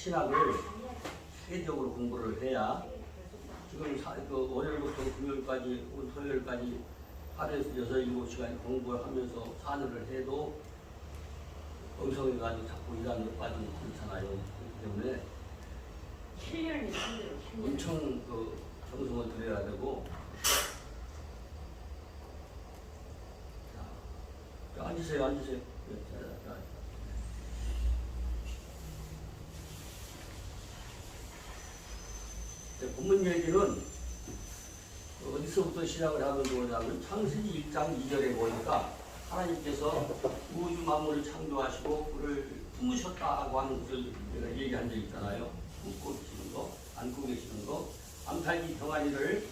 신학을 세계적으로 공부를 해야 지금 사, 그 월요일부터 금요일까지 오늘 토요일까지 하루에서 여섯 일곱 시간 공부를 하면서 산을을 해도 엉성해 가지고 자꾸 일하는 것까지 그렇잖아요. 그렇기 때문에 7년이 힘들어. 7년. 엄청 그 정성을 들여야 되고 자, 앉으세요 앉으세요 네, 자, 자, 자. 네, 본문 얘기는 어디서부터 시작을 하면 좋으냐면 창세기 1장 2절에 보니까 하나님께서 우주 만물을 창조하시고 그를 품으셨다고 하는 것을 내가 얘기한 적 있잖아요. 품고 계시는 거, 안고 계시는 거, 암탉이 병아리를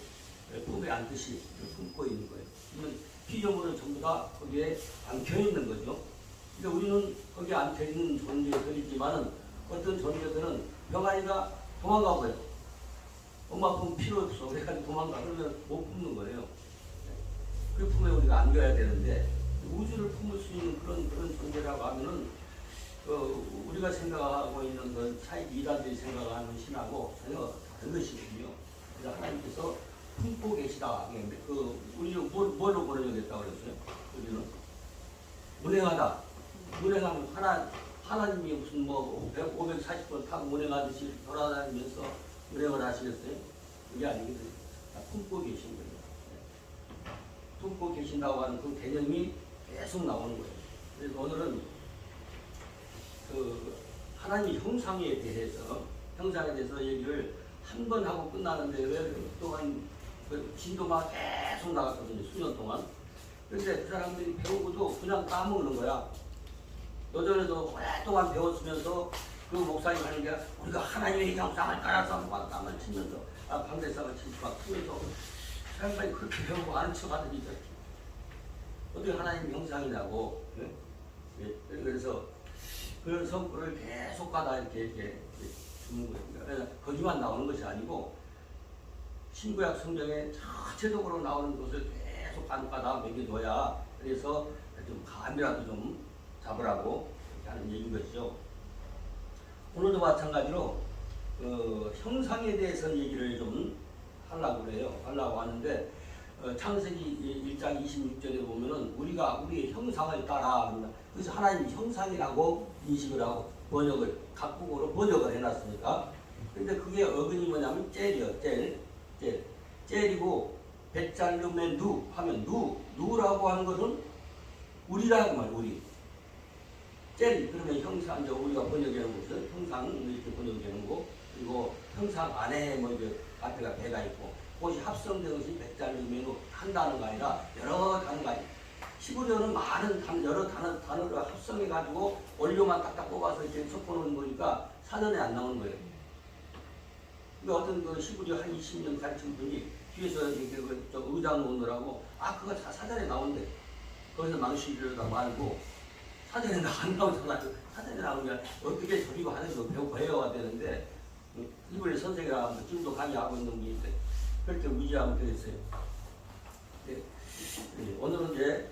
품에 안듯이 품고 있는 거예요. 그러면 피조물은 전부 다 거기에 안겨 있는 거죠. 근데 우리는 거기에 안겨 있는 존재들이지만은 어떤 존재들은 병아리가 도망가 버려요. 엄마 품 필요 없어. 그래가지고 도망가. 그러면 못 품는 거예요. 그 품에 우리가 안겨야 되는데 우주를 품을 수 있는 그런 그런 존재라고 하면은 그 우리가 생각하고 있는 그 차익 이단들이 생각하는 신하고 전혀 다른 것이거든요. 그래서 하나님께서 품고 계시다. 그 우리는 뭘, 뭘로 번역했다고 그랬어요? 우리는 운행하다. 운행하면 하나 하나님이 무슨 뭐 540번 타고 운행하듯이 돌아다니면서 운행을 하시겠어요? 그게 아니거든요. 다 품고 계신 거예요. 네. 품고 계신다고 하는 그 개념이 계속 나오는 거예요. 그래서 오늘은 그 하나님 형상에 대해서 형상에 대해서 얘기를 한 번 하고 끝나는데 왜 또한 그 진도가 계속 나갔거든요. 수년 동안. 근데 그 사람들이 배우고도 그냥 까먹는 거야. 노전에도 오랫동안 배웠으면서 그 목사님 하는 게 우리가 하나님의 형상을 따라서 막 땅을 치면서 아, 방대상을 치지 막 치면서 사람들이 그렇게 배우고 아는 척 하더니 어떻게 하나님 형상이냐고 예? 예, 그래서 그래서 그걸 계속 가다 이렇게 이렇게 주는 거예요. 그러니까 거기만 나오는 것이 아니고 신구약 성경에 전체적으로 나오는 것을 계속 간가다 먹여둬야 그래서 좀 감이라도 좀 잡으라고 하는 얘기인 것이죠. 오늘도 마찬가지로 어, 형상에 대해서 얘기를 좀 하려고 그래요. 하려고 하는데 어, 창세기 1장 26절에 보면은 우리가 우리의 형상을 따라 합니다. 그래서 하나님 형상이라고 인식을 하고 번역을 각국어로 번역을 해놨으니까. 근데 그게 어근이 뭐냐면 젤이요, 젤, 젤, 젤이고 배짤름의 누 하면 누, 누라고 하는 것은 우리라고 말, 우리. 젤 그러면 형상 이제 우리가 번역하는 것은 형상 이렇게 번역되는 거 그리고 형상 안에 뭐 이제 앞에가 배가 있고 그것이 합성된 것이 백달름으로 한 단어가 아니라 여러 단어가 있 시부려는 많은 단, 여러 단어, 단어를 합성해 가지고 원료만 딱딱 뽑아서 이렇게 섞어놓은 거니까 사전에 안 나오는 거예요. 그러니까 어떤 그 시부려 한 20년 가르친 분이 뒤에서 이렇게 그, 저 의장 놓느라고 아 그거 다 사전에 나온대. 거기서 망치려다 말고 사전에 나안 나오잖아요. 사전에 나오면 어떻게 저리고 하는 거 배우 배워야 되는데 이번에 선생이랑 뭐 지금도 강의하고 있는 분인데 그렇게 무지하면 되겠어요. 네. 네, 오늘은 이제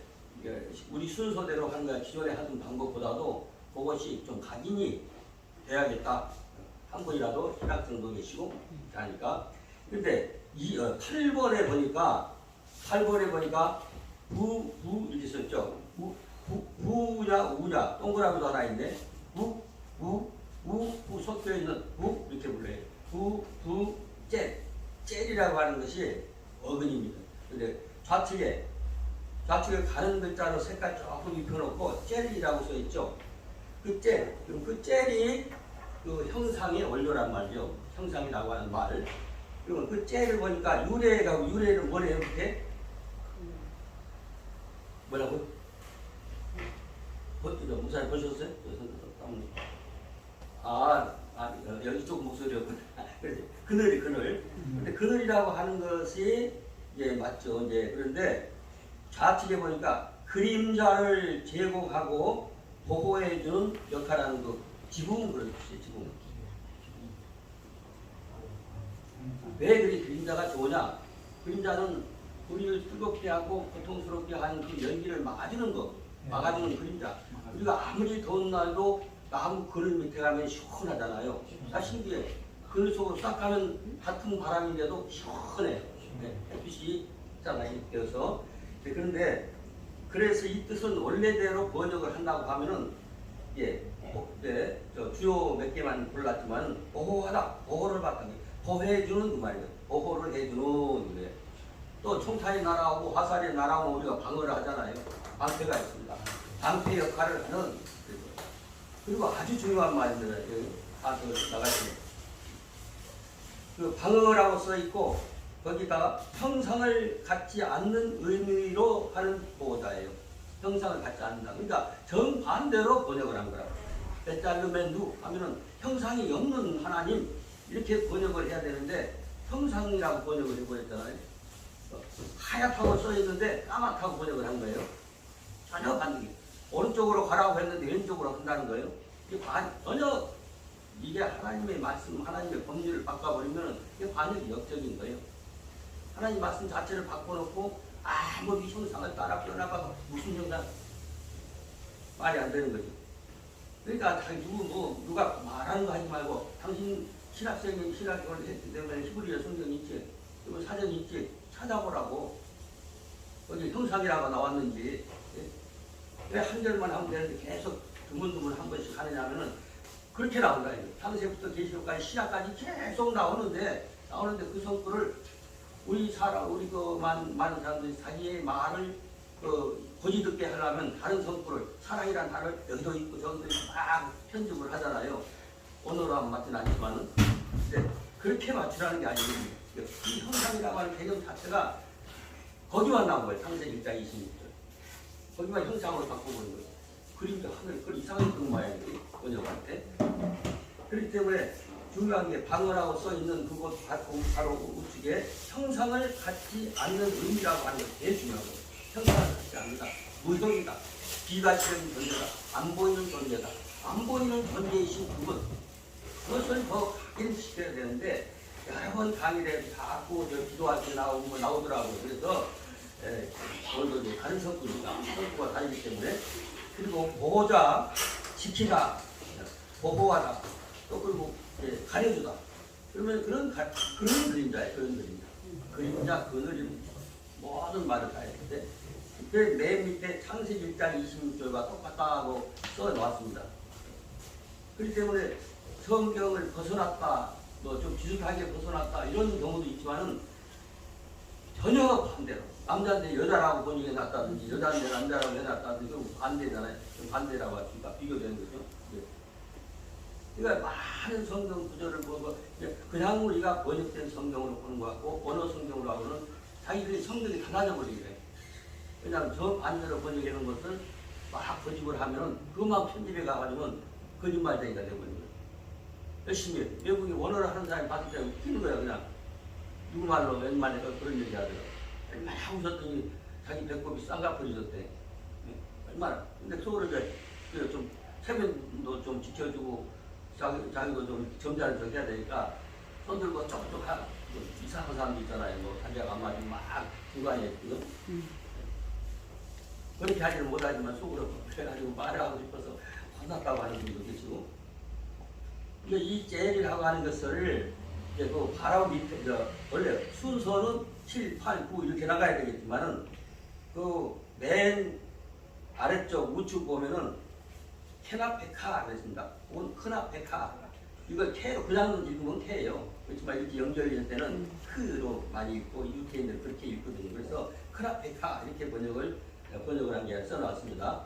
우리 순서대로 하는 거야. 기존에 하던 방법보다도 그것이 좀 각인이 돼야겠다. 한 분이라도 신학생도 계시고 하니까. 근데 이 어, 8번에 보니까 8번에 보니까 부, 부 이렇게 썼죠. 부, 부, 부냐 우냐 동그라미도 하나 있네. 부, 부, 우, 부 섞여 있는 부 이렇게 불러요. 부, 부, 젤. 젤이라고 하는 것이 어근입니다. 근데 좌측에 좌측에 가는 글자로 색깔 조금 입혀놓고 젤이라고 써 있죠. 그 젤, 그럼 그 젤이 그 형상의 원료란 말이죠. 형상이라고 하는 말. 그러면 그 젤을 보니까 유래가 유래를 뭐래요? 그게 뭐라고? 버티죠. 무사히 보셨어요? 아, 아 여기 쪽 목소리였구나. 그래 그늘이 그늘. 근데 그늘이라고 하는 것이 예 맞죠. 이제 그런데 좌측에 보니까 그림자를 제공하고 보호해주는 역할하는 그 지붕 그렇지 지붕. 왜 그리 그림자가 좋으냐? 그림자는 우리를 뜨겁게 하고 고통스럽게 하는 그 연기를 막아주는 거, 막아주는 그림자. 우리가 아무리 더운 날도 나무 그늘 밑에 가면 시원하잖아요. 아 신기해. 그늘 속으로 싹 가면 같은 바람인데도 시원해. 네, 햇빛이 있잖아요. 그래서 네, 그런데 그래서 이 뜻은 원래대로 번역을 한다고 하면은 예, 어, 네, 저 주요 몇 개만 골랐지만 보호하다, 보호를 받다, 보호해주는 그 말이에요. 보호를 해주는 그래. 또 총탄이 날아오고 화살이 날아오면 우리가 방어를 하잖아요. 방패가 있습니다. 방패 역할을 하는. 그리고 아주 중요한 말입니다. 다 나가시면 그 방어라고 써 있고 거기다가 형상을 갖지 않는 의미로 하는 보호자예요. 형상을 갖지 않는다. 그러니까 정반대로 번역을 한 거라고. 베탈르멘누 하면은 형상이 없는 하나님 이렇게 번역을 해야 되는데 형상이라고 번역을 해버렸잖아요. 어, 하얗다고 써 있는데 까맣다고 번역을 한 거예요. 전혀 반대기. 오른쪽으로 가라고 했는데 왼쪽으로 한다는 거예요. 이게 반, 전혀 이게 하나님의 말씀, 하나님의 법률을 바꿔버리면 이게 반역이 역적인 거예요. 하나님 말씀 자체를 바꿔놓고 아무리 형상을 따라 변화가 무슨 형상 말이 안 되는 거죠. 그러니까 누구 뭐 누가 말하는 거 하지 말고 당신 신학생이 신학을 했기 때문에 히브리어 성경 있지, 그리고 사전 있지 찾아보라고 거기 형상이라고 나왔는지 예? 왜 한 절만 하면 되는데 계속 드문드문 한 번씩 하느냐면은 그렇게 나온다. 창세부터 계시록까지 신학까지 계속 나오는데 나오는데 그 성구를 우리 사람 우리 그 많은, 많은 사람들이 자기의 말을 그 고지 듣게 하려면 다른 성구를 사랑이란 단어를 여기도 있고 저기도 있고 막 편집을 하잖아요. 하면 맞진 않지만은 근데 그렇게 맞추라는 게 아니고 이 형상이라고 하는 개념 자체가 거기만 나온 거예요. 창세 1장 26절. 거기만 형상으로 바꿔보는 거예요. 그림자 하늘 그 이상한 그런 모양이에요. 번역할 때. 그렇기 때문에 중요한 게 방어라고 써 있는 그곳 바- 바로 우측에 형상을 갖지 않는 의미라고 하는 게 제일 중요하고 형상을 갖지 않는다. 무형이다. 비가치적인 존재다. 안 보이는 존재다. 안 보이는 존재이신 그분. 그것을 더 각인시켜야 되는데 여러 번 강의를 자꾸 저 기도할 때 나오고 뭐 나오더라고요. 그래서 다른 성구니까 성구가 다르기 때문에 그리고 보호자, 지키다, 보호하다, 또 그리고 이제 가려주다. 그러면 그런 가, 그런 그림자예요. 그런 그림자. 그림자, 그늘임 모든 말을 다 했는데 그맨 밑에 창세기 1장 26절과 똑같다고 써 놓았습니다. 그렇기 때문에 성경을 벗어났다, 뭐좀 비슷하게 벗어났다 이런 경우도 있지만은 전혀 반대로 남자인데 여자라고 번역해 놨다든지 여자인데 남자라고 해놨다든지 그럼 반대잖아요. 좀 반대라고 하니까 비교되는 거죠. 예. 그러니까 많은 성경 구절을 보고 그냥 우리가 번역된 성경으로 보는 것 같고 언어 성경으로 하고는 자기들이 성경이 달라져 버리게 왜냐하면 저 반대로 놓은 것을 막 번역을 하면은 그것만 편집해 가가지고는 거짓말쟁이가 되버리는 거예요. 열심히. 외국에 원어를 하는 사람이 봤을 때 웃기는 거야 그냥 누구 말로 웬만해 그런 얘기 하더라고 얼마나 웃었더니 자기 배꼽이 쌍꺼풀이졌대. 예, 얼마나. 근데 속으로 이제 그좀 체면도 좀 지켜주고 자기, 자기도 좀 점잖은 척 해야 되니까 손 들고 쪽쪽 하뭐 이상한 사람도 있잖아요. 뭐 자기가 안 맞으면 막 중간에 지금 그렇게 하지는 못하지만 속으로 그래가지고 말을 하고 싶어서 혼났다고 하는 분도 계시고. 이제 이 젤이라고 하는 것을 이제 그 바로 밑에 저 원래 순서는 7, 8, 9 이렇게 나가야 되겠지만은 그 맨 아래쪽 우측 보면은 케나페카 그랬습니다. 온 크나페카 이걸 케로 그냥 읽으면 케예요. 그렇지만 이렇게 연결될 때는 크로 많이 읽고 유태인들 그렇게 읽거든요. 그래서 크나페카 이렇게 번역을 번역을 한 게 써놨습니다.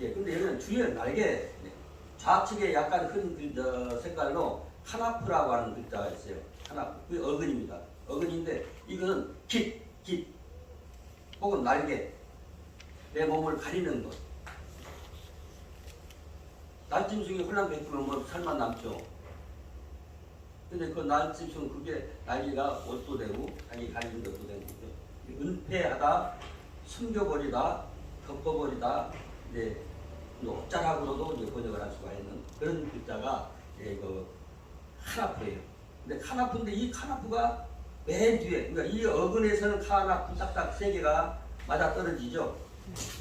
예, 근데 여기는 주위에 날개 네. 좌측에 약간 큰 그, 저, 색깔로 카나프라고 하는 글자가 있어요. 카나프. 그 어근입니다. 어근인데 이거는 깃, 깃 혹은 날개 내 몸을 가리는 것. 날짐승이 홀랑 뱉으면 뭐 살만 남죠. 근데 그 날짐승 그게 날개가 옷도 되고 자기 가리는 것도 되고? 은폐하다, 숨겨버리다, 덮어버리다, 이제 옥자락으로도 이제 번역을 할 수가 있는 그런 글자가 예, 그 카나프예요. 근데 카나프인데 이 카나프가 맨 뒤에, 그러니까 이 어근에서는 카나프 딱딱 세 개가 맞아 떨어지죠.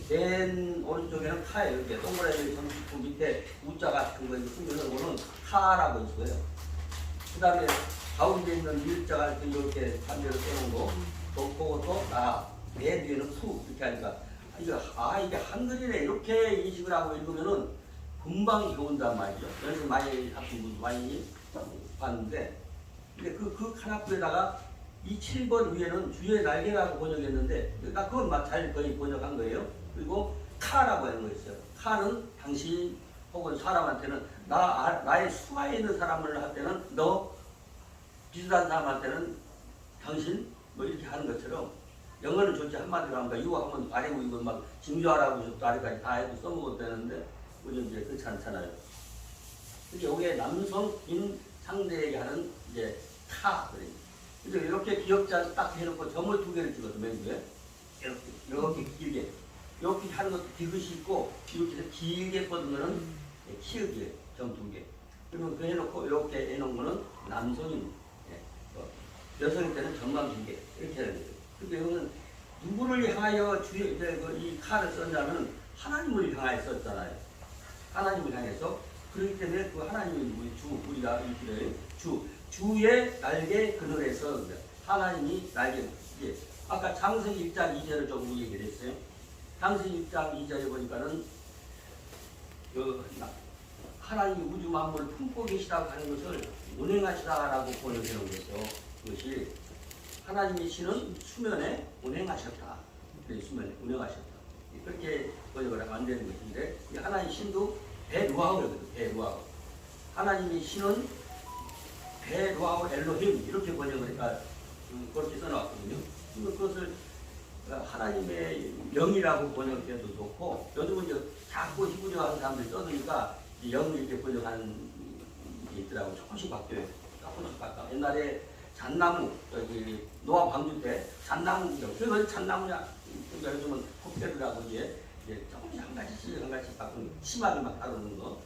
맨 오른쪽에는 카예요. 이렇게 동그라미 점프 밑에 우자 같은 거 숨겨놓은 거는 카라고 있어요. 그 다음에 가운데 있는 일자가 이렇게 반대로 써놓은 거, 그것도 나, 내 뒤에는 수 이렇게 하니까 아, 이게 한글이네 이렇게 인식을 하고 읽으면은 금방 배운단 말이죠. 연습 많이 하신 분 많이 봤는데, 근데 그, 그 카나프에다가 이 7번 위에는 주의 날개라고 번역했는데, 나 그건 막잘 거의 번역한 거예요. 그리고 카라고 하는 거 있어요. 카는 당신 혹은 사람한테는 나, 아- 나의 수하에 있는 사람을 할 때는 너, 비슷한 사람한테는 당신, 뭐 이렇게 하는 것처럼 영어는 좋지 한마디로 하면 이거 하면 아래고 이거 막 징조하라고 저도 아래까지 다 해도 써먹어도 되는데 우리는 이제 그렇지 않잖아요. 이게 남성인 상대에게 하는 이제 타. 근데 이렇게 기억자 딱 해놓고 점을 두 개를 찍어서 맨 위에 이렇게 이렇게 길게 이렇게 하는 것도 디귿이 있고 이렇게 해서 길게 뻗은 거는 키읔이에요 점 두 개. 그러면 그 해놓고 이렇게 해놓은 거는 남성인 예, 어, 여성일 때는 점만 길게 이렇게 하는 거예요. 근데 이거는 누구를 향하여 주의 이제 그이 칼을 썼냐면 하나님을 향하여 썼잖아요. 하나님을 향해서 그렇기 때문에 그 하나님이 우리 주 우리가 이렇게 주 주의 날개 그늘에서 하나님이 날개 예. 아까 창세기 1장 2절을 조금 얘기를 했어요. 창세기 1장 2절에 보니까는 그 나- 하나님이 우주 만물을 품고 계시다고 하는 것을 운행하시다라고 놓은 거죠. 그것이 하나님이 신은 수면에 운행하셨다. 그 수면에 운행하셨다. 그렇게 번역을 하면 안 되는 것인데 이 하나님 신도 배루아우거든요. 배루아우. 하나님이 신은 배루아우 엘로힘 이렇게 번역을 음, 그렇게 써놨거든요. 그러면 그것을 하나님의 영이라고 번역해도 좋고 요즘은 이제 자꾸 히브리어하는 사람들이 써두니까 이 영을 이렇게 번역하는 게 있더라고 조금씩 바뀌어요. 조금씩 바뀌어. 옛날에 잣나무 여기 노아 방주 때 잣나무 그래서 잣나무냐 그러니까 요즘은 호패루라고 이제 조금씩 한 가지씩 한 가지씩 바꾸는 거, 심하게만 다루는 거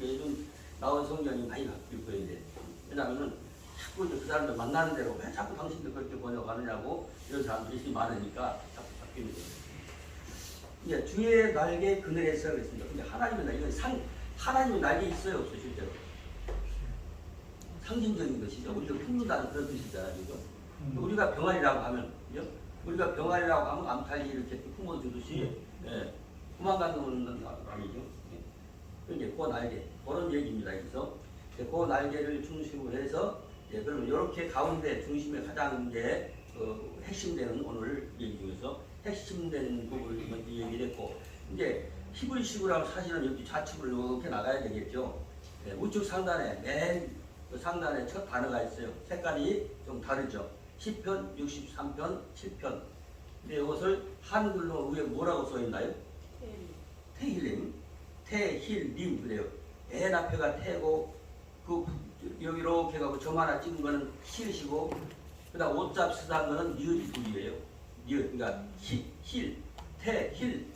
요즘 나온 성경이 많이 바뀔 거예요 왜냐하면은 자꾸 이제 그 사람들 만나는 대로 왜 자꾸 당신들 그렇게 번역하느냐고 이런 사람들이 많으니까 자꾸 바뀌는 거예요. 이제 주의 날개 그늘에서 그랬습니다. 근데 하나님의 날개 상 하나님의 날개 있어요 없어요 실제로? 상징적인 것이죠. 우리가 품는다는 그런 뜻이잖아요. 그죠? 우리가 병아리라고 하면, 그죠? 우리가 병아리라고 하면 암탉이 이렇게 품어주듯이, 예, 도망가는 건 아니죠. 예. 그게 그 날개, 그런 얘기입니다. 이제 그 날개를 중심으로 해서, 예, 그러면 이렇게 가운데 중심에 가장 이제 그 핵심되는 오늘 얘기 중에서 핵심되는 부분을 먼저 얘기를 했고, 이제 히브리식으로 하면 사실은 여기 좌측으로 이렇게 나가야 되겠죠. 예, 우측 상단에 맨 그 상단에 첫 단어가 있어요. 색깔이 좀 다르죠. 10편, 63편, 7편. 근데 이것을 한글로 위에 뭐라고 써 있나요? 태힐림, 태힐림 그래요. 애 앞에가 태고 그 여기 이렇게 가고 점 하나 찍은 거는 힐이시고 그다음 옷잡 쓰다한 거는 니을이 둘이에요. 니을 그러니까 힐, 힐, 태, 힐.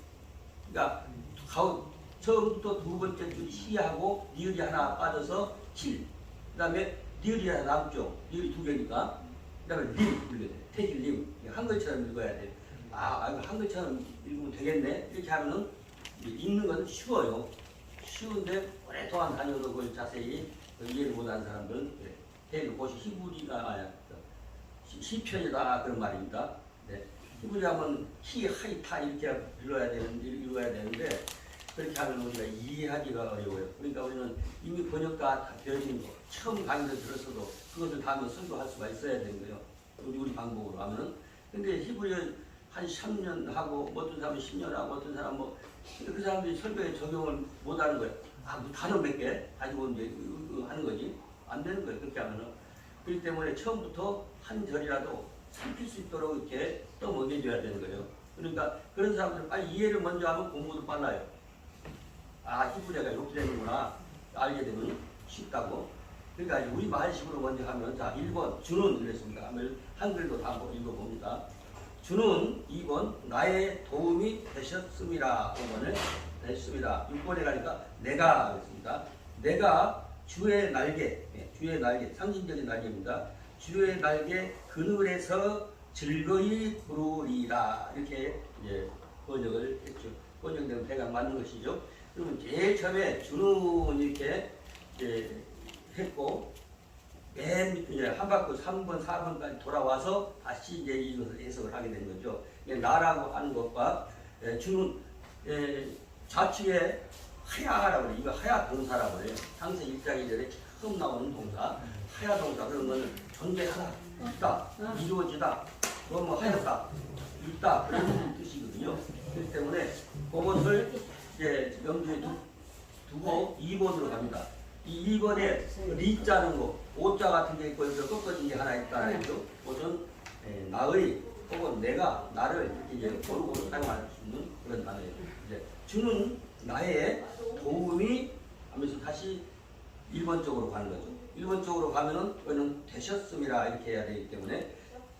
그러니까 가운 처음부터 두 번째 줄 시하고 니을이 하나 빠져서 힐. 그다음에 니을이 하나 남죠. 니을이 두 개니까. 그다음에 림 읽어야 돼. 태힐 림. 한글처럼 읽어야 돼. 아, 아, 한글처럼 읽으면 되겠네. 이렇게 하면은 읽는 건 쉬워요. 쉬운데 오랫동안 다녀도 그걸 자세히 이해를 못하는 사람들은 네. 태일 곳이 히브리가 시편이다 그런 말입니다. 네. 히브리 하면 히, 하이, 타 이렇게 읽어야 되는데, 읽어야 되는데 그렇게 하면 우리가 이해하기가 어려워요. 그러니까 우리는 이미 번역가 다 되어 있는 거 처음 강의를 들었어도 그것을 다음에 설교할 수가 있어야 되는 거예요. 우리 우리 방법으로 하면은. 근데 히브리 한 3년 하고 뭐 어떤 사람은 10년 하고 어떤 사람 뭐그 사람들이 설교에 적용을 못 하는 거예요. 아, 뭐 단어 몇 개 가지고 이제 그- 그 하는 거지. 안 되는 거예요. 그렇게 하면은. 그렇기 때문에 처음부터 한 절이라도 삼킬 수 있도록 이렇게 또 먹여줘야 되는 거예요. 그러니까 그런 사람들은 빨리 이해를 먼저 하면 공부도 빨라요. 아, 히브리가 이렇게 되는구나. 알게 되면 쉽다고. 그러니까 우리 말식으로 먼저 하면, 자, 1번, 주는 그랬습니다. 한글도 다 읽어봅니다. 주는 2번, 나의 도움이 되셨습니다. 5번에 되셨습니다. 6번에 가니까 내가 그랬습니다. 내가 주의 날개, 예, 주의 날개, 상징적인 날개입니다. 주의 날개 그늘에서 즐거이 부르리라. 이렇게 이제 번역을 했죠. 번역되면 대강 맞는 것이죠. 그러면 제일 처음에 주는 이렇게 이제 했고 맨 밑에 한 바퀴 3번, 4번까지 돌아와서 다시 이제 이것을 해석을 하게 된 거죠. 나라고 하는 것과 예, 주는 예, 좌측에 하야라고 그래요. 이거 하야 동사라고 그래요. 상세 일장이 전에 처음 나오는 동사. 하야 동사. 그런 거는 존재하다, 있다, 이루어지다, 뭐뭐 하였다, 있다 그런 뜻이거든요. 그렇기 때문에 그것을 이제 두, 두고 2번으로 갑니다. 이 2번에 리자는 거, 오자 같은 게 있고 여기서 꺾어진 게 하나 있다는 거죠. 그것은 예, 나의 혹은 내가 나를 이렇게 고루고루 사용할 수 있는 그런 단어예요. 주는 나의 도움이 하면서 다시 1번 쪽으로 가는 거죠. 1번 쪽으로 가면은 그거는 되셨음이라 이렇게 해야 되기 때문에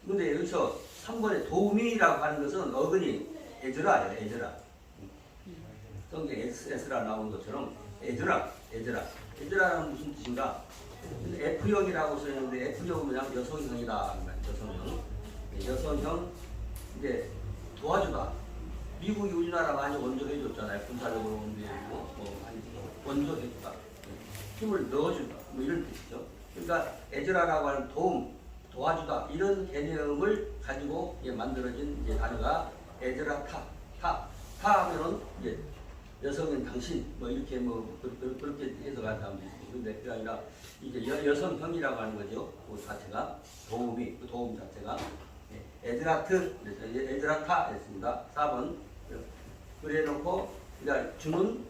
근데 여기서 3번에 도움이라고 하는 것은 어근이 에즈라예요. 에즈라. 성경 에스라 나온 것처럼 에즈라, 에즈라. 에즈라는 무슨 뜻인가? F형이라고 써있는데 F형은 그냥 여성형이다. 여성형. 예, 여성형. 미국이 우리나라 많이 원조해줬잖아요. 군사력으로 원조해주고 뭐. 예, 힘을 넣어준다. 뭐 이런 뜻이죠. 그러니까 에즈라라고 하는 도움, 도와주다 이런 개념을 가지고 이제 만들어진 이제 단어가 에즈라 타, 타, 타 하면은 이제 여성은 당신 뭐 이렇게 뭐 그렇게 해석하는 사람도 있고 근데 그게 아니라 이제 여, 여성형이라고 하는 거죠. 그 자체가 도움이 그 도움 자체가 예, 에드라트 그래서 에- 에드라타 했습니다. 4번 그래 놓고 그냥 주는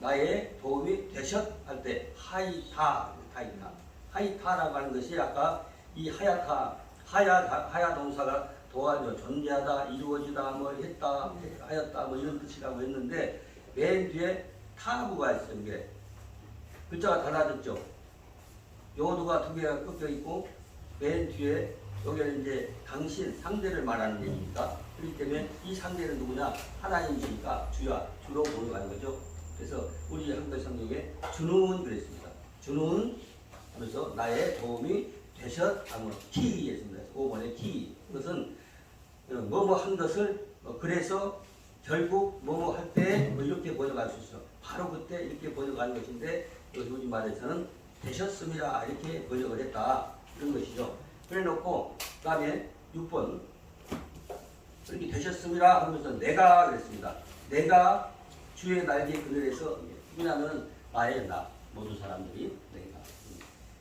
나의 도움이 되셨 할 때 하이타 하이타. 하이타라고 하는 것이 아까 이 하야타 하야 하야 동사가 도와줘. 존재하다 이루어지다 뭐 했다 하였다 뭐 이런 뜻이라고 했는데 맨 뒤에 타부가 있어요 이게. 글자가 달라졌죠? 요두가 두 개가 꺾여 있고 맨 뒤에 여기는 이제 당신 상대를 말하는 얘기입니다 그렇기 때문에 이 상대는 누구냐? 하나님이니까? 주야 주로 보여가는 거죠. 그래서 우리 한글 성경에 주는 그랬습니다. 주는 하면서 나의 도움이 되셨 하면 키했습니다. 5번의 키 그것은 뭐뭐 한 것을 어, 그래서 결국 뭐뭐 할때뭐 이렇게 번역할 수 있어. 바로 그때 이렇게 번역하는 것인데 요즘 말에서는 되셨습니다. 이렇게 번역을 했다. 이런 것이죠. 그래놓고 그 다음에 6번 이렇게 되셨습니다 하면서 내가 그랬습니다. 내가 주의 날개 그늘에서 누구냐면 나의 나 모든 사람들이 내가.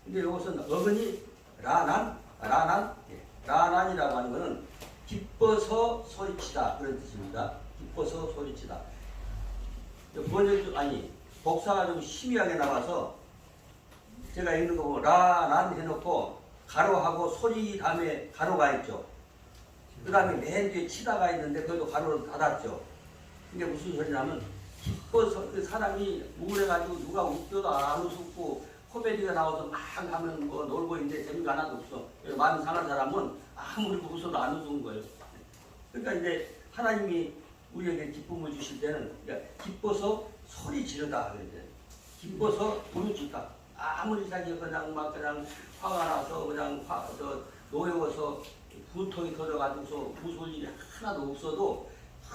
근데 이것은 어근이 라난 라난 예, 라난이라고 하는 것은 기뻐서 소리치다 그런 뜻입니다. 기뻐서 소리치다. 번역 좀 아니 복사가 좀 희미하게 나와서 제가 읽는 거 보면 라난 해놓고 가로하고 소리 다음에 가로가 있죠. 그 다음에 맨 뒤에 치다가 있는데 거기도 가로를 닫았죠. 이게 무슨 소리냐면 기뻐서 그 사람이 우울해가지고 누가 웃겨도 안 웃고 코미디가 나와서 막 하면 뭐 놀고 있는데 재미가 하나도 없어. 마음 상한 사람은 아무리 웃어도 안 웃은 거예요. 그러니까 이제 하나님이 우리에게 기쁨을 주실 때는 그러니까 기뻐서 소리 지르다. 기뻐서 부르짖다. 아무리 자기가 그냥 막 그냥 화가 나서 그냥 화, 저 노여워서 분통이 터져가지고서 무서울 일이 하나도 없어도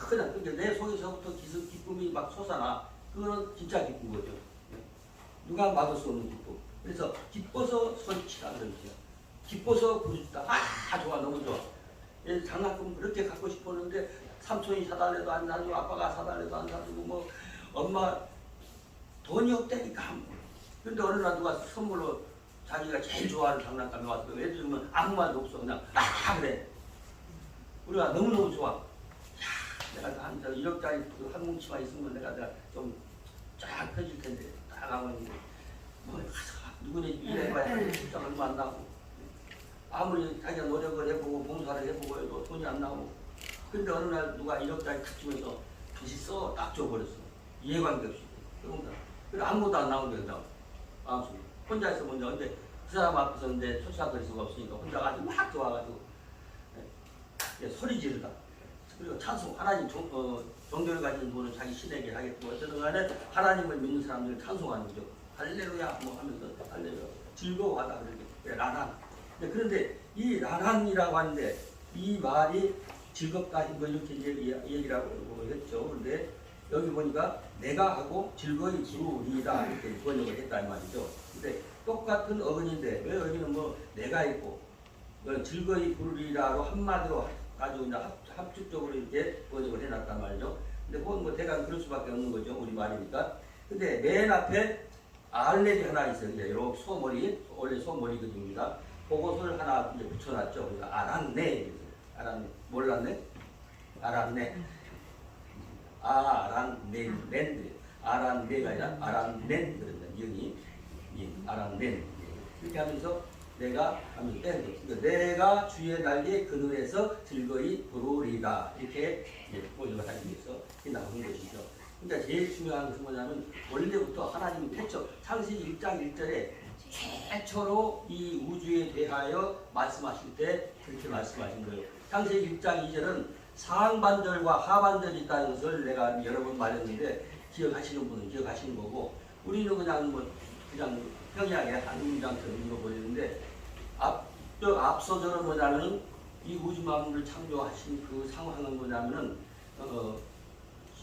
그냥 근데 내 속에서부터 기스, 기쁨이 막 솟아나. 그거는 진짜 기쁜 거죠. 누가 막을 수 없는 기쁨. 그래서 기뻐서 그런 거죠. 기뻐서 부르짖다. 아 좋아 너무 좋아. 얘 장난감 그렇게 갖고 싶었는데 삼촌이 사달래도 안 사주고 아빠가 사달래도 안 사주고 뭐 엄마 돈이 없다니까. 근데 어느 날 누가 선물로 자기가 제일 좋아하는 장난감이 와서 애들 주면 아무 말도 없어. 그냥 아 그래. 우리가 너무너무 좋아. 야, 내가 한 1억짜리 한 뭉치만 있으면 내가 내가 좀쫙 펴질 텐데. 딱 하면 뭐 누구네 일해봐야 진짜 얼마 안 나고. 아무리 자기가 노력을 해보고 봉사를 해보고 해도 돈이 안 나오고. 근데 어느 날 누가 1억짜리 탁 주면서 다시 써. 딱 줘버렸어. 이해관계 없이. 그런가 그래 아무것도 안 나오는데 그냥 마음속에. 혼자 있어 먼저 근데 그 사람 앞에서 이제 초사거릴 수가 없으니까 혼자 가지고 막 좋아가지고 예, 소리 지르다. 그리고 찬송 하나님 종, 어, 종교를 가진 분은 자기 신에게 하겠고 어쨌든 간에 하나님을 믿는 사람들을 찬송하는 거죠. 할렐루야 뭐 하면서 할렐루야. 즐거워하다 그러게. 예, 라난 네, 그런데 이 라난이라고 하는데 이 말이 즐겁다 뭐 이렇게 얘기, 얘기를 하고 했죠. 그런데 여기 보니까 내가 하고 즐거이 부르리다 이렇게 번역을 했다 이 말이죠 근데 똑같은 어근인데 왜 여기는 뭐 내가 있고 그 즐거이 부르리라로 한마디로 가지고 이제 합, 합축적으로 이렇게 번역을 해놨단 말이죠. 근데 그건 뭐 대강 그럴 수밖에 없는 거죠. 우리 말이니까. 근데 맨 앞에 알렙이 하나 있어요. 이제 이렇게 소머리, 원래 소머리 그입니다. 그것을 하나 이제 붙여놨죠. 우리가 알았네. 알았네. 몰랐네? 알았네. 알았네. 랜드. 알았네가 아니라 알았네. 그러면 영이. 이 알았네. 이렇게 하면서 내가 빼는 거죠. 그러니까 내가 주의 날개 그늘에서 즐거이 부르리라. 이렇게 위해서 이렇게 나오는 것이죠. 그러니까 제일 중요한 것은 뭐냐면 원래부터 하나님이 태초 창세기 1장 1절에 최초로 이 우주에 대하여 말씀하실 때 그렇게 말씀하신 거예요. 창세기 1장 2절은 상반절과 하반절이 있다는 것을 내가 여러 번 말했는데 기억하시는 분은 기억하시는 거고 우리는 그냥 뭐 그냥 평양의 한 문장처럼 읽어버리는데 앞, 저 앞서절은 뭐냐면 이 우주 만물을 창조하신 그 상황은 뭐냐면은 어,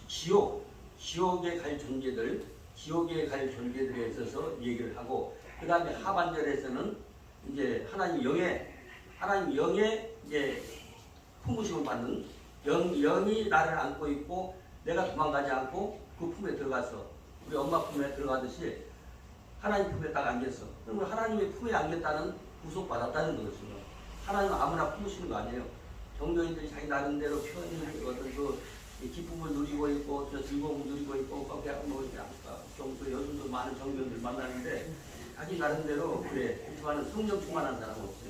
지옥, 지옥에 갈 존재들, 지옥에 갈 존재들에 있어서 얘기를 하고 그 다음에 하반절에서는 이제 하나님 영의 하나님 영의 이제 품으심을 받는 영, 영이 나를 안고 있고 내가 도망가지 않고 그 품에 들어가서 우리 엄마 품에 들어가듯이 하나님 품에 딱 안겼어. 그러면 하나님의 품에 안겼다는 구속받았다는 것이죠. 하나님은 아무나 품으시는 거 아니에요. 종교인들이 자기 나름대로 표현을 어떤 그 기쁨을 누리고 있고 저 즐거움을 누리고 있고 거기에 뭐 좀그 요즘도 많은 종교인들 만나는데 자기 나름대로 그래 그렇지만은 성령 충만한 사람은 없어요.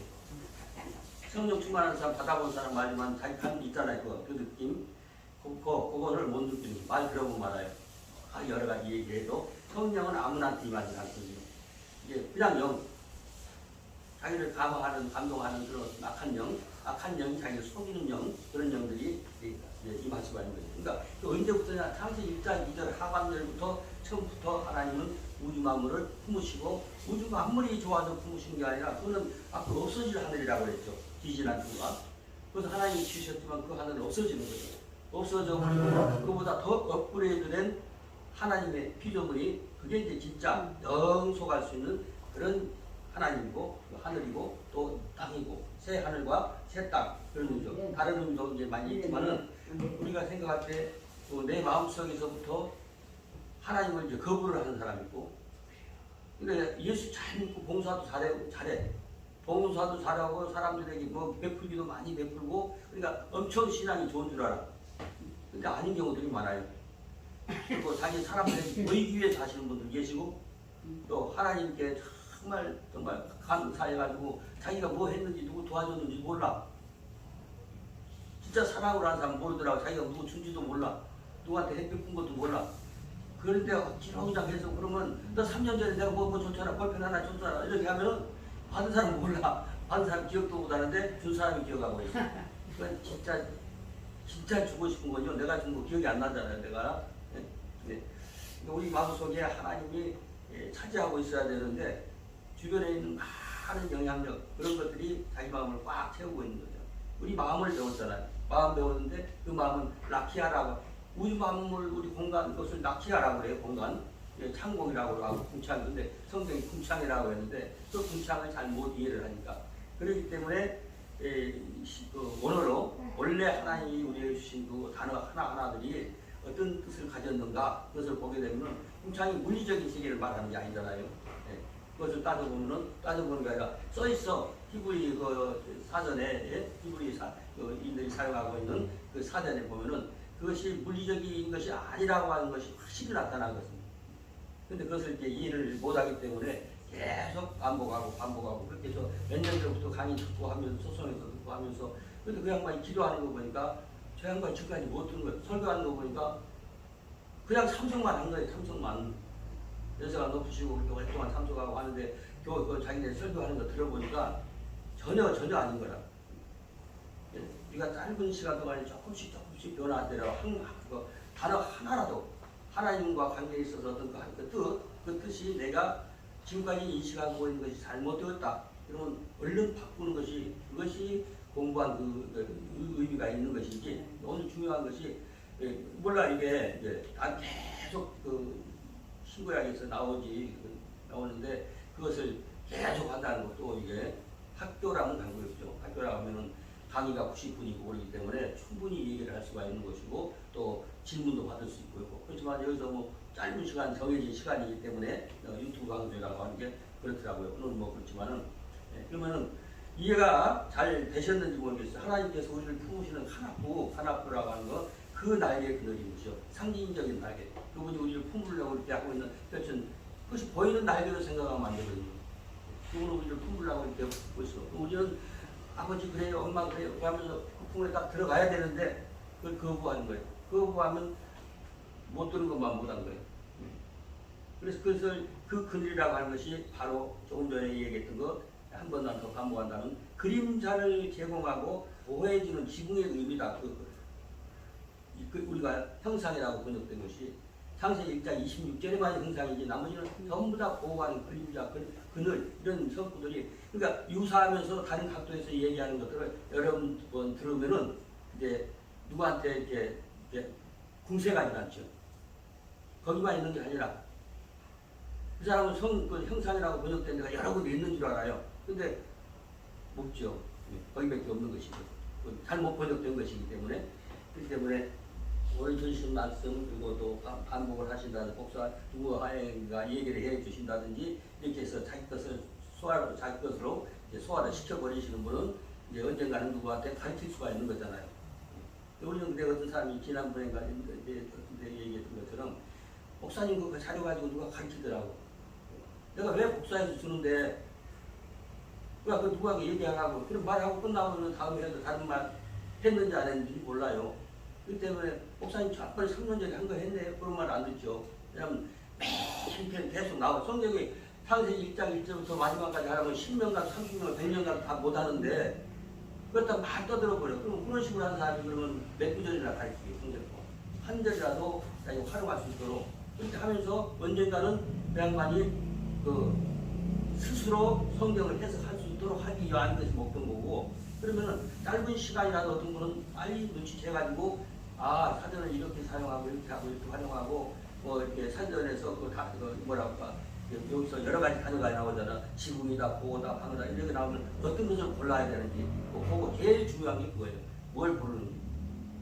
성령 충만한 사람 받아본 사람 말이만 자기 감 있잖아요. 그, 그 느낌. 그, 그, 그거를 못 느끼는 거말 들어보면 말아요. 아, 여러 가지 얘기해도 성령은 아무나한테 임하지 않거든요. 이게 그냥 영. 자기를 감화하는, 감동하는 그런 악한 영, 악한 영이 자기를 속이는 영, 그런 영들이 수가 있는 거죠. 그러니까 그 언제부터냐, 창세기 1장 2절 하반절부터 처음부터 하나님은 우주 만물을 품으시고 우주 만물이 좋아서 품으신 게 아니라 그거는 앞으로 없어질 하늘이라고 그랬죠. 기진한 그가. 그래서 하나님이 지으셨지만 그 하늘은 없어지는 거죠. 없어져 버리고 그보다 더 업그레이드된 하나님의 피조물이 그게 이제 진짜 영속할 수 있는 그런 하나님이고 그 하늘이고 또 땅이고 새 하늘과 새 땅 그런 의미죠. 다른 의미도 이제 많이 있지만은 우리가 생각할 때 내 마음속에서부터 하나님을 이제 거부를 하는 사람이 있고 근데 예수 잘 믿고 봉사도 잘해 잘해 봉사도 잘하고 사람들에게 뭐 베풀기도 많이 베풀고 그러니까 엄청 신앙이 좋은 줄 알아. 근데 아닌 경우들이 많아요. 그리고 자기 사람들에게 의기 위해 사시는 분들 계시고 또 하나님께 정말 정말 감사해가지고 자기가 뭐 했는지 누구 도와줬는지 몰라. 진짜 사랑으로 하는 사람 모르더라고. 자기가 누구 준지도 몰라. 누구한테 햇빛 푼 것도 몰라. 그런데 기렁장 해서 그러면 너 3년 전에 내가 뭐, 뭐 줬잖아. 볼펜 하나 줬잖아. 이렇게 하면은 받은 사람 몰라. 받은 사람 기억도 못 하는데 준 사람이 기억하고 있어. 그건 진짜 진짜 주고 싶은 건요. 내가 준 거 기억이 안 나잖아요. 내가. 예? 네. 우리 마음속에 하나님이 예, 차지하고 있어야 되는데 주변에 있는 많은 영향력 그런 것들이 자기 마음을 꽉 채우고 있는 거죠. 우리 마음을 배웠잖아요. 마음 배웠는데 그 마음은 라키아라고 우주 만물 우리 공간 그것을 라키아라고 그래요. 공간 예, 창공이라고 하고 궁창 근데 성경이 궁창이라고 했는데 그 궁창을 잘 못 이해를 하니까 그렇기 때문에 예, 시- 그 원어로 원래 하나님이 우리에게 주신 그 단어 하나하나들이 어떤 뜻을 가졌는가 그것을 보게 되면 궁창이 물리적인 세계를 말하는 게 아니잖아요. 예, 그것을 따져보면은 따져보는 게 아니라 써 있어 히브리 그 사전에 예? 히브리 사 그 인들이 사용하고 있는 그 사전에 보면은 그것이 물리적인 것이 아니라고 하는 것이 확실히 나타난 것입니다. 근데 그것을 이제 이해를 못하기 때문에 계속 반복하고 반복하고 그렇게 해서 몇 년 전부터 강의 듣고 하면서 소송에서 듣고 하면서 근데 그 양반이 기도하는 거 보니까 저 양반이 지금까지 못 듣는 거예요. 설교하는 거 보니까 그냥 참석만 한 거예요. 참석만. 연세가 높으시고 그렇게 오랫동안 참석하고 하는데 그, 그 자기네 설교하는 거 들어보니까 전혀 전혀 아닌 거라. 예, 우리가 짧은 시간 동안에 조금씩 조금씩 변화되라 한그 단어 하나라도 하나님과 관계에 있어서 어떤 그, 그 뜻, 그 뜻이 내가 지금까지 인식하고 있는 것이 잘못되었다. 그러면 얼른 바꾸는 것이 그것이 공부한 그, 그 의- 의미가 있는 것이지 오늘 중요한 것이 예, 몰라 이게 이제 난 계속 그 신구약에서 나오지 그 나오는데 그것을 계속 한다는 것도 이게 학교라는 단국이죠. 학교라 하면은 강의가 90분이고 그러기 때문에 충분히 얘기를 할 수가 있는 것이고 또 질문도 받을 수 있고 그렇지만 여기서 뭐 짧은 시간 정해진 시간이기 때문에 어, 유튜브 강좌라고 하는 게 그렇더라고요. 오늘 뭐 그렇지만은 예, 그러면은 이해가 잘 되셨는지 모르겠어요. 하나님께서 우리를 품으시는 하나부, 하나부라고 하는 거, 그 날개 것이요. 상징적인 날개. 그분이 우리를 품으려고 이렇게 하고 있는, 여튼, 그것이 보이는 날개로 생각하면 안 되거든요. 그분은 우리를 품으려고 이렇게 하고 있어. 우리는 아버지 그래요, 엄마 그래요. 그 하면서 그 품에 딱 들어가야 되는데, 그걸 거부하는 거예요. 거부하면 못 들은 것만 못한 거예요. 그래서 그것을 그 그늘이라고 하는 것이 바로 조금 전에 얘기했던 거 한번더 반복한다면 그림자를 제공하고 보호해주는 지붕의 의미다. 그, 그 우리가 형상이라고 번역된 것이 창세기 1장 26절에만 형상이지 나머지는 전부 다 보호하는 그림자, 그, 그늘 이런 성구들이 그러니까 유사하면서 다른 각도에서 얘기하는 것들을 여러 번 들으면은 이제 누구한테 이렇게, 이렇게 궁색하지 않죠. 거기만 있는 게 아니라 그 사람은 성, 그 형상이라고 번역된 데가 여러 군데 있는 줄 알아요. 근데 없죠. 예, 거기밖에 없는 것이고. 그 잘못 번역된 것이기 때문에. 그렇기 때문에 오늘 주신 말씀 그리고 또 반- 반복을 하신다든 복사 누구가 얘기를 해 주신다든지 이렇게 해서 자기 것을 소화로 자기 것으로 소화를 시켜버리시는 분은 이제 언젠가는 누구한테 가르칠 수가 있는 거잖아요. 예. 우리는 근데 어떤 사람이 지난번에 이제 얘기했던 것처럼 목사님 그 자료 가지고 누가 가르치더라고. 내가 왜 복사해서 주는데 왜그 누가 얘기하라고 그런 말하고 끝나면 다음 해도 다른 말 했는지 안 했는지 몰라요. 그렇기 때문에 목사님 저번에 3년 전에 한 거 했네 그런 말 안 듣죠. 왜냐면 매편 계속 나와 성경이 창세기 1장 1절부터 마지막까지 하려면 10년간 30년 100년간 다 못하는데 그렇다 막 떠들어버려. 그럼 그런 식으로 하는 사람이 그러면 몇 구절이나 가르치게 성경을 한 절이라도 자기가 활용할 수 있도록 그렇게 하면서 언젠가는 그 양반이 그 스스로 성경을 해석할 수 있도록 하기 위한 것이 목표인 거고 그러면은 짧은 시간이라도 어떤 분은 빨리 눈치채가지고 아 사전을 이렇게 사용하고 이렇게 하고 이렇게 활용하고 뭐 이렇게 사전에서 그다 그 뭐라고 할까? 여기서 여러 가지 단어가 나오잖아. 지붕이다 보호다 방어다 이렇게 나오면 어떤 것을 골라야 되는지 보고 제일 중요한 게 그거예요. 뭘 고르는지.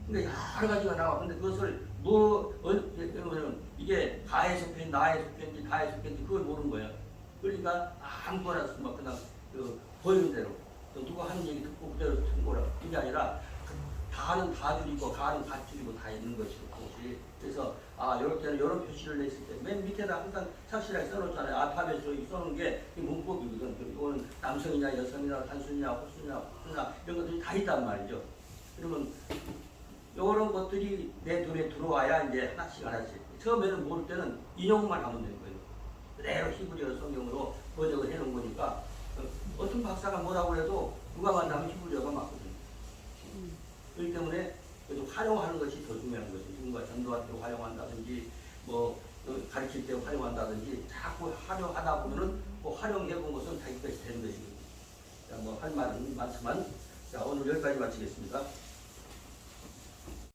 근데 여러 가지가 나와. 근데 그것을 뭐 어, 그러면 이게 가에 속했는지 나에 속했는지 다에 속했는지 그걸 모르는 거야 그러니까 아무거나 막 그냥 그 보이는 대로. 또 누가 하는 얘기 듣고 그대로 듣는 거라 이게 아니라 그 가는 다 줄이고 가는 다 줄이고 다 있는 것이고 그것이 그래서 아 이럴 때는 이런 표시를 냈을 때 맨 밑에다 항상 착실하게 써놓잖아요. 알파벳으로 이렇게 써놓은 게 문법이거든. 이거는 남성이냐 여성이냐 단순이냐 홀수냐 홀수냐 이런 것들이 다 있단 말이죠. 그러면 이런 것들이 내 눈에 들어와야 이제 하나씩 하나씩. 처음에는 모를 때는 인용만 하면 되는 거예요. 그대로 히브리어 성경으로 번역을 해놓은 거니까 어, 어떤 박사가 뭐라고 해도 누가 만나면 히브리어가 맞거든요. 그렇기 때문에 그래도 활용하는 것이 더 중요한 것이 누군가 전도할 때 활용한다든지 뭐 어, 가르칠 때 활용한다든지 자꾸 활용하다 보면은 그 활용해 본 것은 자기 것이 되는 것이거든요. 자, 뭐 할 말은 많지만 자 오늘 여기까지 마치겠습니다.